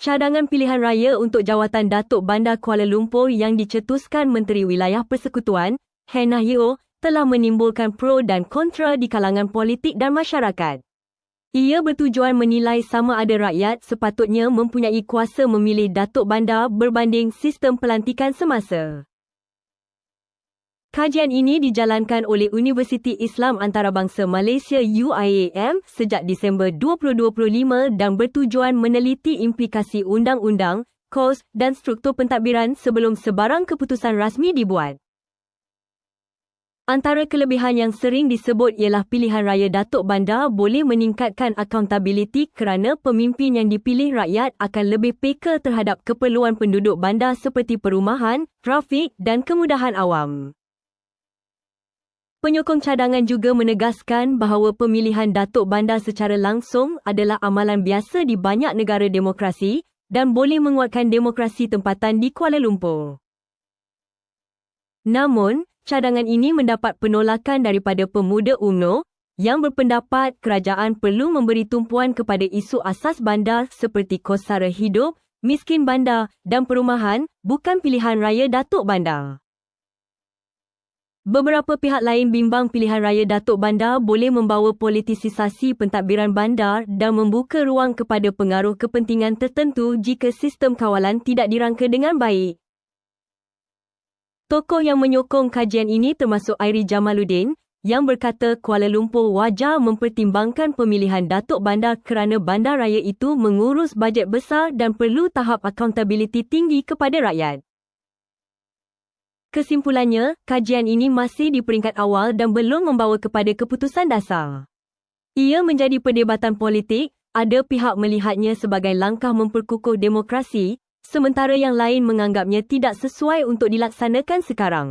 Cadangan pilihan raya untuk jawatan Datuk Bandar Kuala Lumpur yang dicetuskan Menteri Wilayah Persekutuan, Hannah Yeo, telah menimbulkan pro dan kontra di kalangan politik dan masyarakat. Ia bertujuan menilai sama ada rakyat sepatutnya mempunyai kuasa memilih Datuk Bandar berbanding sistem pelantikan semasa. Kajian ini dijalankan oleh Universiti Islam Antarabangsa Malaysia UIAM sejak Disember 2025 dan bertujuan meneliti implikasi undang-undang, kos dan struktur pentadbiran sebelum sebarang keputusan rasmi dibuat. Antara kelebihan yang sering disebut ialah pilihan raya Datuk Bandar boleh meningkatkan accountability kerana pemimpin yang dipilih rakyat akan lebih peka terhadap keperluan penduduk bandar seperti perumahan, trafik dan kemudahan awam. Penyokong cadangan juga menegaskan bahawa pemilihan Datuk Bandar secara langsung adalah amalan biasa di banyak negara demokrasi dan boleh menguatkan demokrasi tempatan di Kuala Lumpur. Namun, cadangan ini mendapat penolakan daripada pemuda UMNO yang berpendapat kerajaan perlu memberi tumpuan kepada isu asas bandar seperti kos sara hidup, miskin bandar dan perumahan bukan pilihan raya Datuk Bandar. Beberapa pihak lain bimbang pilihan raya Datuk Bandar boleh membawa politisasi pentadbiran bandar dan membuka ruang kepada pengaruh kepentingan tertentu jika sistem kawalan tidak dirangka dengan baik. Tokoh yang menyokong kajian ini termasuk Airi Jamaluddin yang berkata Kuala Lumpur wajar mempertimbangkan pemilihan Datuk Bandar kerana bandar raya itu mengurus bajet besar dan perlu tahap accountability tinggi kepada rakyat. Kesimpulannya, kajian ini masih di peringkat awal dan belum membawa kepada keputusan dasar. Ia menjadi perdebatan politik, ada pihak melihatnya sebagai langkah memperkukuh demokrasi, sementara yang lain menganggapnya tidak sesuai untuk dilaksanakan sekarang.